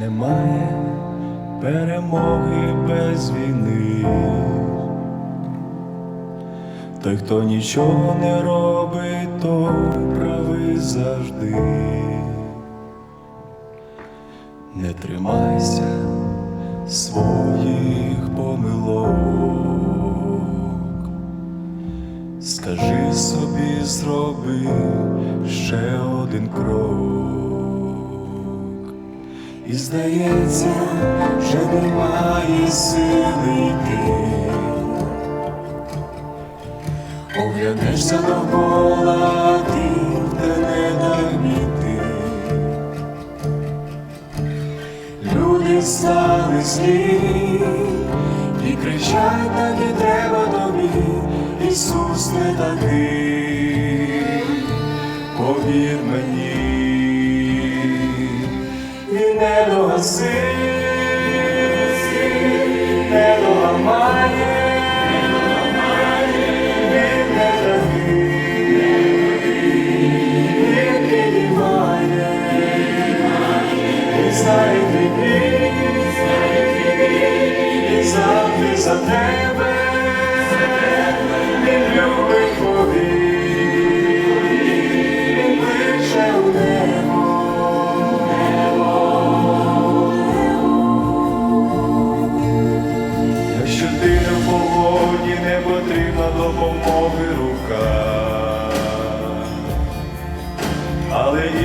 Немає перемоги без війни, той, хто нічого не робить, то правий завжди. Не тримайся своїх помилок. Скажи собі, зроби ще один крок. І здається, вже немає сили йти. Оглянешся довкола, стали злі. І кричать, так і треба тобі, Ісус не такий, повір мені, Він не догасить, не доламає.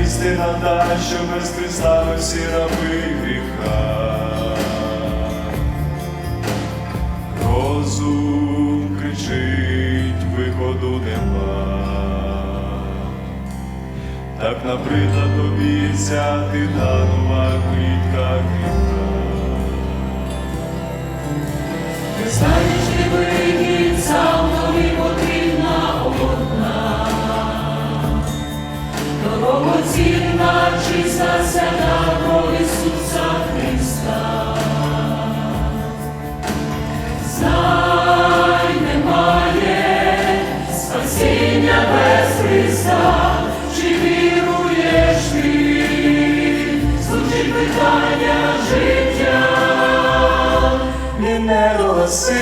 Істина та, що без Христа ми всі раби гріха. Розум кричить, виходу нема. Так наприклад, обіцяти данова клітка гріха. Свята кров Ісуса Христа. Знай, немає спасіння без Христа, чи віруєш ти, звучить питання життя. Не догаси,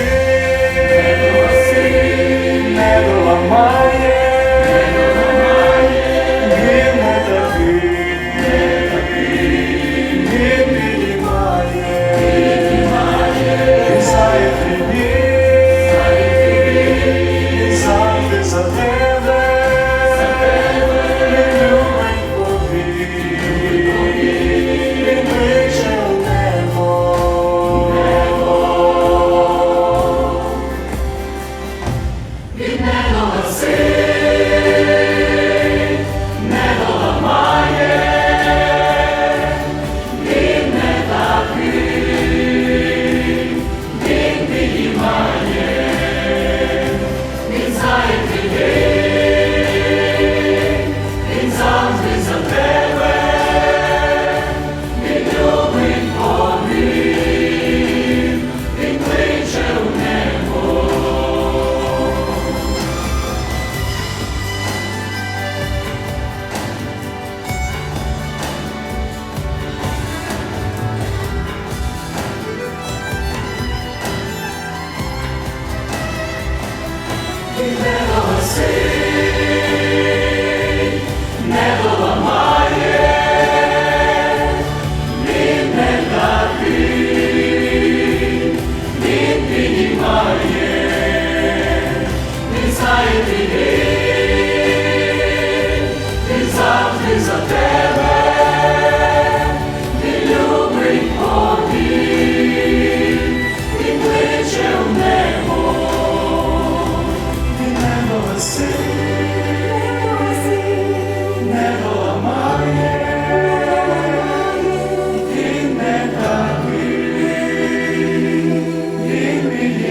Він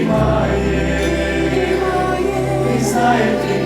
знає, і знає.